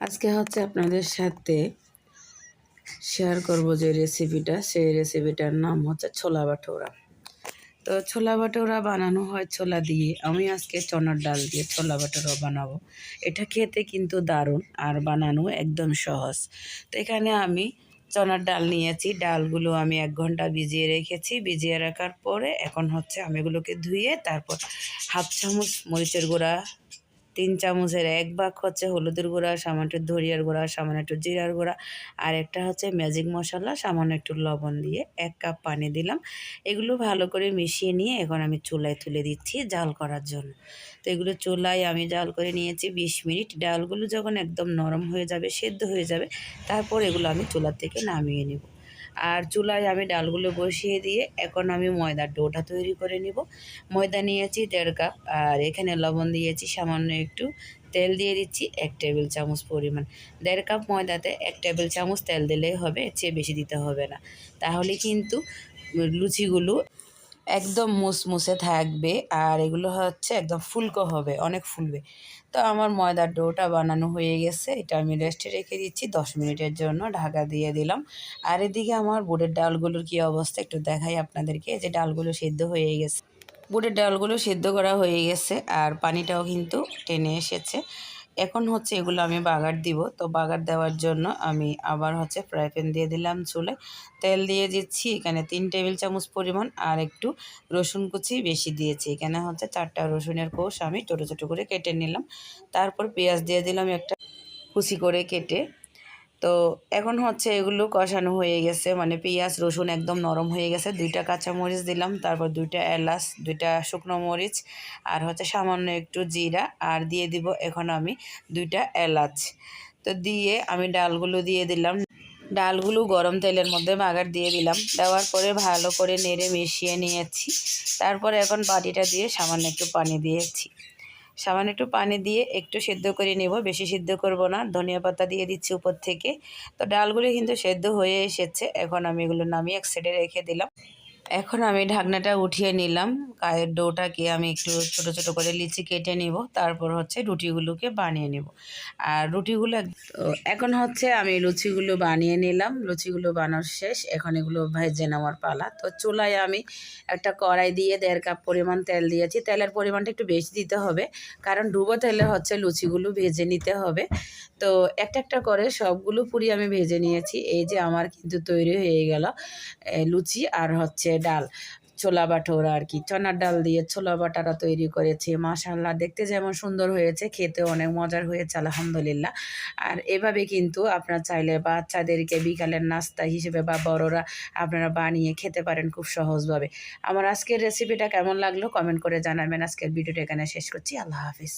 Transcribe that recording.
আজকে হচ্ছে আপনাদের সাথে শেয়ার করব যে রেসিপিটা সেই রেসিপিটার নাম হচ্ছে ছোলা বাটোরা তো ছোলা বাটোরা বানানো হয় ছোলা দিয়ে। আমি আজকে চনার ডাল দিয়ে ছোলা বাটোরা বানাবো। এটা খেতে কিন্তু দারুণ আর বানানো একদম সহজ। তো এখানে আমি চনার ডাল নিয়েছি। ডালগুলো আমি এক ঘণ্টা ভিজিয়ে রেখেছি। ভিজিয়ে রাখার পরে এখন হচ্ছে আমি এগুলোকে ধুয়ে তারপর হাফ চামচ মরিচের গুঁড়া তিন চামচের এক ভাগ হচ্ছে হলুদের গুঁড়া, সামান্য একটু ধরিয়ার গুঁড়া, সামান্য একটু জিরার গুঁড়া। আর একটা হচ্ছে ম্যাজিক মশলা, সামান্য একটু লবণ দিয়ে এক কাপ পানি দিলাম। এগুলো ভালো করে মিশিয়ে নিয়ে এখন আমি চুলায় তুলে দিচ্ছি জাল করার জন্য। তো এগুলো চুলায় আমি জাল করে নিয়েছি বিশ মিনিট। ডালগুলো যখন একদম নরম হয়ে যাবে, সেদ্ধ হয়ে যাবে, তারপর এগুলো আমি চুলার থেকে নামিয়ে নেব। আর চুলায় আমি ডালগুলো বসিয়ে দিয়ে এখন আমি ময়দার ডোটা তৈরি করে নিব। ময়দা নিয়েছি দেড় কাপ, আর এখানে লবণ দিয়েছি সামান্য একটু তেল দিয়ে দিচ্ছি এক টেবিল চামচ পরিমাণ। দেড় কাপ ময়দাতে এক টেবিল চামচ তেল দিলেই হবে, চেয়ে বেশি দিতে হবে না। তাহলে কিন্তু লুচিগুলো একদম মুসমুসে থাকবে আর এগুলো হচ্ছে একদম ফুলকো হবে, অনেক ফুলবে। তো আমার ময়দার ডোটা বানানো হয়ে গেছে, এটা আমি রেস্টে রেখে দিচ্ছি, দশ মিনিটের জন্য ঢাকা দিয়ে দিলাম। আর এদিকে আমার বুটের ডালগুলোর কী অবস্থা একটু দেখাই আপনাদেরকে যে ডালগুলো সিদ্ধ হয়ে গেছে। বুটের ডালগুলো সিদ্ধ করা হয়ে গেছে, আর পানিটাও কিন্তু টেনে এসেছে। এখন হচ্ছে এগুলো আমি বাগার দিব। তো বাগার দেওয়ার জন্য আমি আবার হচ্ছে ফ্রাই প্যান দিয়ে দিলাম চুলে তেল দিয়ে দিচ্ছি এখানে তিন টেবিল চামচ পরিমাণ আর একটু রসুন কুচি বেশি দিয়েছি। এখানে হচ্ছে চারটা রসুনের কোষ আমি ছোটো ছোটো করে কেটে নিলাম। তারপর পেঁয়াজ দিয়ে দিলাম একটা কুচি করে কেটে তো এখন হচ্ছে এগুলো কষানো হয়ে গেছে মানে পেঁয়াজ, রসুন একদম নরম হয়ে গেছে। দুইটা কাঁচা মরিচ দিলাম, তারপর দুইটা এলাচ, দুইটা শুকনো মরিচ, আর হচ্ছে সামান্য একটু জিরা, আর দিয়ে দিব এখন আমি দুইটা এলাচ। তো দিয়ে আমি ডালগুলো দিয়ে দিলাম। ডালগুলো গরম তেলের মধ্যে বাগার দিয়ে দিলাম। দেওয়ার পরে ভালো করে নেড়ে মিশিয়ে নিয়েছি। তারপরে এখন বাটিটা দিয়ে সামান্য একটু পানি দিয়েছি। সামান্য একটু পানি দিয়ে একটু সেদ্ধ করে নেব। বেশি সিদ্ধ করব না, ধনিয়া পাতা দিয়ে দিচ্ছি উপর থেকে। তো ডালগুলি কিন্তু সেদ্ধ হয়ে এসেছে। এখন আমি এগুলো নামিয়ে এক সাইডে রেখে দিলাম। এখন আমি ঢাকনাটা উঠিয়ে নিলাম। গায়ের ডোটাকে আমি একটু ছোট ছোট করে লিচি কেটে নিব, তারপর হচ্ছে রুটিগুলোকে বানিয়ে নেব। আর রুটিগুলো এখন হচ্ছে আমি লুচিগুলো বানিয়ে নিলাম। লুচিগুলো বানার শেষ, এখন এগুলো ভেজে নেওয়ার পালা। তো চুলায় আমি একটা কড়াই দিয়ে দেড় কাপ পরিমাণ তেল দিয়েছি। তেলের পরিমাণটা একটু বেশি দিতে হবে, কারণ ডুবো তেলে হচ্ছে লুচিগুলো ভেজে নিতে হবে। তো একটা একটা করে সবগুলো পুরি আমি ভেজে নিয়েছি। এই যে আমার কিন্তু তৈরি হয়ে গেল লুচি আর হচ্ছে ডাল, ছোলা বাটোরা আর কি চনার ডাল দিয়ে ছোলা বাটারা তৈরি করেছি মাশাল্লাহ দেখতে যেমন সুন্দর হয়েছে খেতে অনেক মজার হয়েছে, আলহামদুলিল্লাহ। আর এভাবে কিন্তু আপনারা চাইলে বাচ্চাদেরকে বিকালের নাস্তা হিসেবে বা বড়রা আপনারা বানিয়ে খেতে পারেন খুব সহজভাবে। আমার আজকের রেসিপিটা কেমন লাগল? কমেন্ট করে জানাবেন। আজকের ভিডিওটা এখানে শেষ করছি। আল্লাহ হাফিজ।